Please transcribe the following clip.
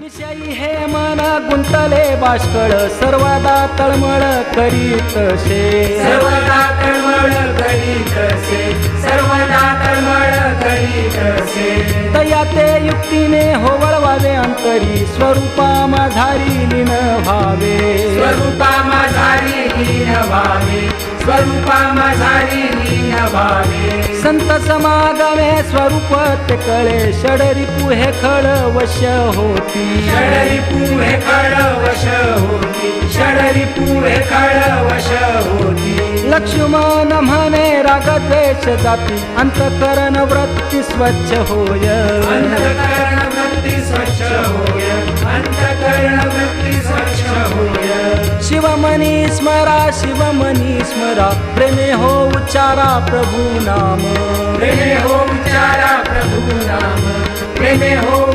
विषयी हे मन गुंतले बाष्कळ सर्वदा तळमळ करीत शे सर्वदा तळमळ करीत सर्वदा तळमळ करीत तया ते युक्तीने होवळवावे अंतरी स्वरूपा माझारी लीन व्हावे. स्वरूपा माझारी लीन स्वरूपा माझारी लीन व्हावे. संत समागमे स्वरूप ते कळे. षडरी पुहे खळ वश्य होती. षडरी पुहे खळ वश होती. षडरी पुहे खळ वश होती. लक्ष्मण म्हणे रागद्वेष जाती. अंतकरण वृत्ती स्वच्छ होय. अंतकरण शिवमनी स्मरा शिवमनी स्मरा. प्रेमे हो उच्चारा प्रभु नाम. प्रेमे हो उच्चारा प्रभु नाम. प्रेमे हो